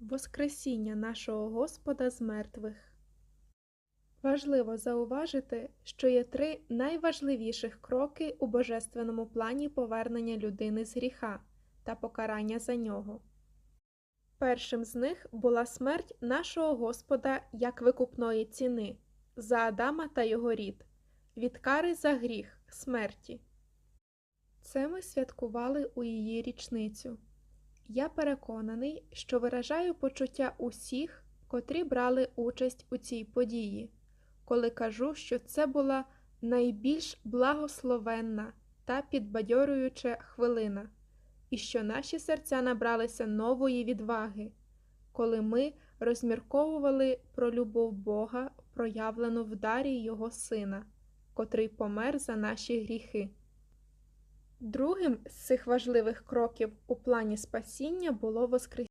Воскресіння нашого Господа з мертвих. Важливо зауважити, що є три найважливіших кроки у божественному плані повернення людини з гріха та покарання за нього. Першим з них була смерть нашого Господа як викупної ціни за Адама та його рід, від кари за гріх, смерті. Це ми святкували у її річницю. Я переконаний, що виражаю почуття усіх, котрі брали участь у цій події, коли кажу, що це була найбільш благословенна та підбадьорююча хвилина, і що наші серця набралися нової відваги, коли ми розмірковували про любов Бога, проявлену в дарі Його Сина, котрий помер за наші гріхи. Другим з цих важливих кроків у плані спасіння було Воскресіння.